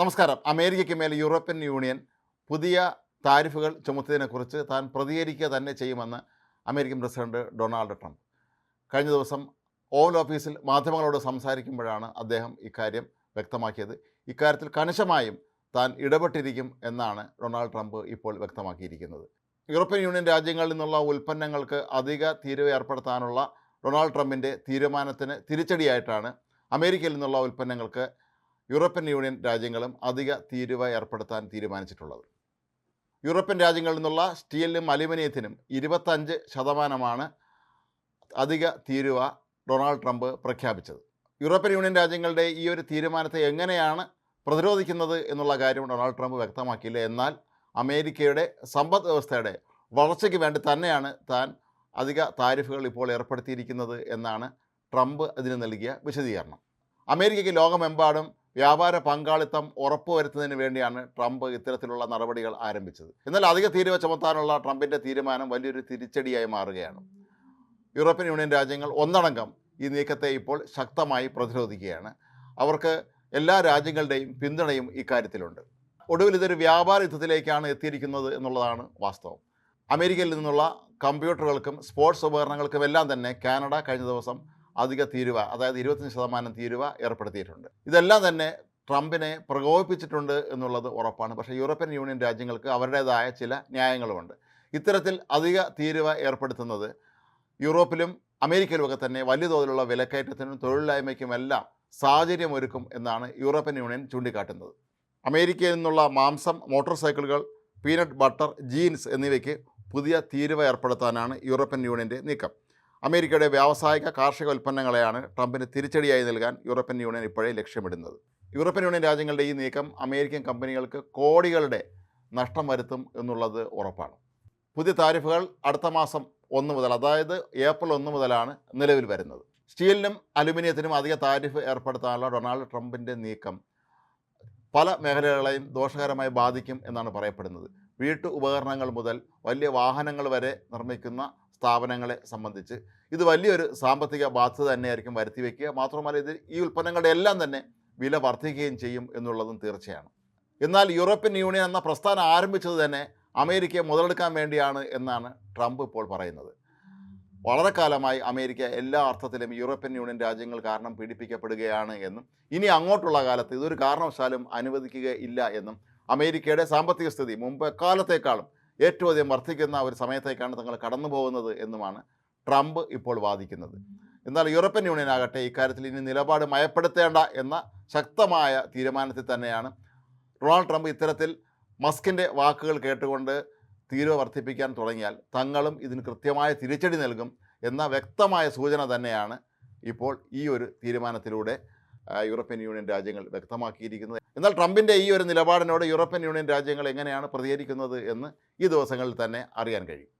നമസ്കാരം. അമേരിക്കയ്ക്ക് മേൽ യൂറോപ്യൻ യൂണിയൻ പുതിയ താരിഫുകൾ ചുമത്തിയതിനെക്കുറിച്ച് താൻ പ്രതികരിക്കുക തന്നെ ചെയ്യുമെന്ന് അമേരിക്കൻ പ്രസിഡന്റ് ഡൊണാൾഡ് ട്രംപ്. കഴിഞ്ഞ ദിവസം ഓവൽ ഓഫീസിൽ മാധ്യമങ്ങളോട് സംസാരിക്കുമ്പോഴാണ് അദ്ദേഹം ഇക്കാര്യം വ്യക്തമാക്കിയത്. ഇക്കാര്യത്തിൽ കണിശമായും താൻ ഇടപെട്ടിരിക്കും എന്നാണ് ഡൊണാൾഡ് ട്രംപ് ഇപ്പോൾ വ്യക്തമാക്കിയിരിക്കുന്നത്. യൂറോപ്യൻ യൂണിയൻ രാജ്യങ്ങളിൽ നിന്നുള്ള ഉൽപ്പന്നങ്ങൾക്ക് അധിക തീരുവ ഏർപ്പെടുത്താനുള്ള ഡൊണാൾഡ് ട്രംപിന്റെ തീരുമാനത്തിന് തിരിച്ചടിയായിട്ടാണ് അമേരിക്കയിൽ നിന്നുള്ള ഉൽപ്പന്നങ്ങൾക്ക് യൂറോപ്യൻ യൂണിയൻ രാജ്യങ്ങളും അധിക തീരുവ ഏർപ്പെടുത്താൻ തീരുമാനിച്ചിട്ടുള്ളത്. യൂറോപ്യൻ രാജ്യങ്ങളിൽ നിന്നുള്ള സ്റ്റീലിനും അലുമിനിയത്തിനും ഇരുപത്തഞ്ച് ശതമാനമാണ് അധിക തീരുവ ഡൊണാൾഡ് ട്രംപ് പ്രഖ്യാപിച്ചത്. യൂറോപ്യൻ യൂണിയൻ രാജ്യങ്ങളുടെ ഈ ഒരു തീരുമാനത്തെ എങ്ങനെയാണ് പ്രതിരോധിക്കുന്നത് എന്നുള്ള കാര്യം ഡൊണാൾഡ് ട്രംപ് വ്യക്തമാക്കിയില്ല. എന്നാൽ അമേരിക്കയുടെ സമ്പദ് വ്യവസ്ഥയുടെ വളർച്ചയ്ക്ക് വേണ്ടി തന്നെയാണ് താൻ അധിക താരിഫുകൾ ഇപ്പോൾ ഏർപ്പെടുത്തിയിരിക്കുന്നത് എന്നാണ് ട്രംപ് അതിന് നൽകിയ വിശദീകരണം. അമേരിക്കയ്ക്ക് ലോകമെമ്പാടും വ്യാപാര പങ്കാളിത്തം ഉറപ്പുവരുത്തുന്നതിന് വേണ്ടിയാണ് ട്രംപ് ഇത്തരത്തിലുള്ള നടപടികൾ ആരംഭിച്ചത്. എന്നാൽ അധിക തീരുവ ചുമത്താനുള്ള ട്രംപിന്റെ തീരുമാനം വലിയൊരു തിരിച്ചടിയായി മാറുകയാണ്. യൂറോപ്യൻ യൂണിയൻ രാജ്യങ്ങൾ ഒന്നടങ്കം ഈ നീക്കത്തെ ഇപ്പോൾ ശക്തമായി പ്രതിരോധിക്കുകയാണ്. അവർക്ക് എല്ലാ രാജ്യങ്ങളുടെയും പിന്തുണയും ഇക്കാര്യത്തിലുണ്ട്. ഒടുവിൽ ഇതൊരു വ്യാപാര യുദ്ധത്തിലേക്കാണ് എത്തിയിരിക്കുന്നത് എന്നുള്ളതാണ് വാസ്തവം. അമേരിക്കയിൽ നിന്നുള്ള കമ്പ്യൂട്ടറുകൾക്കും സ്പോർട്സ് ഉപകരണങ്ങൾക്കും എല്ലാം തന്നെ കാനഡ കഴിഞ്ഞ ദിവസം അധിക തീരുവ അതായത് ഇരുപത്തഞ്ച് ശതമാനം തീരുവ ഏർപ്പെടുത്തിയിട്ടുണ്ട്. ഇതെല്ലാം തന്നെ ട്രംപിനെ പ്രകോപിപ്പിച്ചിട്ടുണ്ട് എന്നുള്ളത് ഉറപ്പാണ്. പക്ഷേ യൂറോപ്യൻ യൂണിയൻ രാജ്യങ്ങൾക്ക് അവരുടേതായ ചില ന്യായങ്ങളുമുണ്ട്. ഇത്തരത്തിൽ അധിക തീരുവ ഏർപ്പെടുത്തുന്നത് യൂറോപ്പിലും അമേരിക്കയിലുമൊക്കെ തന്നെ വലിയ തോതിലുള്ള വിലക്കയറ്റത്തിനും തൊഴിലില്ലായ്മയ്ക്കുമെല്ലാം സാഹചര്യമൊരുക്കും എന്നാണ് യൂറോപ്യൻ യൂണിയൻ ചൂണ്ടിക്കാട്ടുന്നത്. അമേരിക്കയിൽ നിന്നുള്ള മാംസം മോട്ടോർ സൈക്കിളുകൾ പീനട്ട് ബട്ടർ ജീൻസ് എന്നിവയ്ക്ക് പുതിയ തീരുവ ഏർപ്പെടുത്താനാണ് യൂറോപ്യൻ യൂണിയന്റെ നീക്കം. അമേരിക്കയുടെ വ്യാവസായിക കാർഷിക ഉൽപ്പന്നങ്ങളെയാണ് ട്രംപിന് തിരിച്ചടിയായി നൽകാൻ യൂറോപ്യൻ യൂണിയൻ ഇപ്പോഴേ ലക്ഷ്യമിടുന്നത്. യൂറോപ്യൻ യൂണിയൻ രാജ്യങ്ങളുടെ ഈ നീക്കം അമേരിക്കൻ കമ്പനികൾക്ക് കോടികളുടെ നഷ്ടം വരുത്തും എന്നുള്ളത് ഉറപ്പാണ്. പുതിയ താരിഫുകൾ അടുത്ത മാസം ഒന്ന് മുതൽ അതായത് ഏപ്രിൽ ഒന്ന് മുതലാണ് നിലവിൽ വരുന്നത്. സ്റ്റീലിനും അലുമിനിയത്തിനും അധിക താരിഫ് ഏർപ്പെടുത്താനുള്ള ഡൊണാൾഡ് ട്രംപിന്റെ നീക്കം പല മേഖലകളെയും ദോഷകരമായി ബാധിക്കും എന്നാണ് പറയപ്പെടുന്നത്. വീട്ടു ഉപകരണങ്ങൾ മുതൽ വലിയ വാഹനങ്ങൾ വരെ നിർമ്മിക്കുന്ന സ്ഥാപനങ്ങളെ സംബന്ധിച്ച് ഇത് വലിയൊരു സാമ്പത്തിക ബാധ്യത തന്നെയായിരിക്കും വരുത്തി വയ്ക്കുക മാത്രമല്ല ഇത് ഈ ഉൽപ്പന്നങ്ങളുടെ എല്ലാം തന്നെ വില വർദ്ധിക്കുകയും ചെയ്യും എന്നുള്ളതും തീർച്ചയാണ്. എന്നാൽ യൂറോപ്യൻ യൂണിയൻ എന്ന പ്രസ്ഥാനം ആരംഭിച്ചത് തന്നെ അമേരിക്കയെ മുതലെടുക്കാൻ വേണ്ടിയാണ് എന്നാണ് ട്രംപ് ഇപ്പോൾ പറയുന്നത്. വളരെ കാലമായി അമേരിക്ക എല്ലാ അർത്ഥത്തിലും യൂറോപ്യൻ യൂണിയൻ രാജ്യങ്ങൾ കാരണം പീഡിപ്പിക്കപ്പെടുകയാണ് എന്നും ഇനി അങ്ങോട്ടുള്ള കാലത്ത് ഇതൊരു കാരണവശാലും അനുവദിക്കുകയില്ല എന്നും അമേരിക്കയുടെ സാമ്പത്തിക സ്ഥിതി മുമ്പ് എക്കാലത്തേക്കാളും ഏറ്റവും അധികം വർദ്ധിക്കുന്ന ഒരു സമയത്തേക്കാണ് തങ്ങൾ കടന്നു പോകുന്നത് എന്നുമാണ് ട്രംപ് ഇപ്പോൾ വാദിക്കുന്നത്. എന്നാൽ യൂറോപ്യൻ യൂണിയൻ ആകട്ടെ ഇക്കാര്യത്തിൽ ഇനി നിലപാട് മയപ്പെടുത്തേണ്ട എന്ന ശക്തമായ തീരുമാനത്തിൽ തന്നെയാണ് ഡൊണാൾഡ് ട്രംപ് ഇത്തരത്തിൽ മസ്കിന്റെ വാക്കുകൾ കേട്ടുകൊണ്ട് തീരുവ വർദ്ധിപ്പിക്കാൻ തുടങ്ങിയാൽ തങ്ങളും ഇതിന് കൃത്യമായ തിരിച്ചടി നൽകും എന്ന വ്യക്തമായ സൂചന തന്നെയാണ് ഇപ്പോൾ ഈ ഒരു തീരുമാനത്തിലൂടെ യൂറോപ്യൻ യൂണിയൻ രാജ്യങ്ങൾ വ്യക്തമാക്കിയിരിക്കുന്നത്. എന്നാൽ ട്രംപിന്റെ ഈ ഒരു നിലപാടിനോട് യൂറോപ്യൻ യൂണിയൻ രാജ്യങ്ങൾ എങ്ങനെയാണ് പ്രതികരിക്കുന്നത് എന്ന് ഈ ദിവസങ്ങളിൽ തന്നെ അറിയാൻ കഴിയും.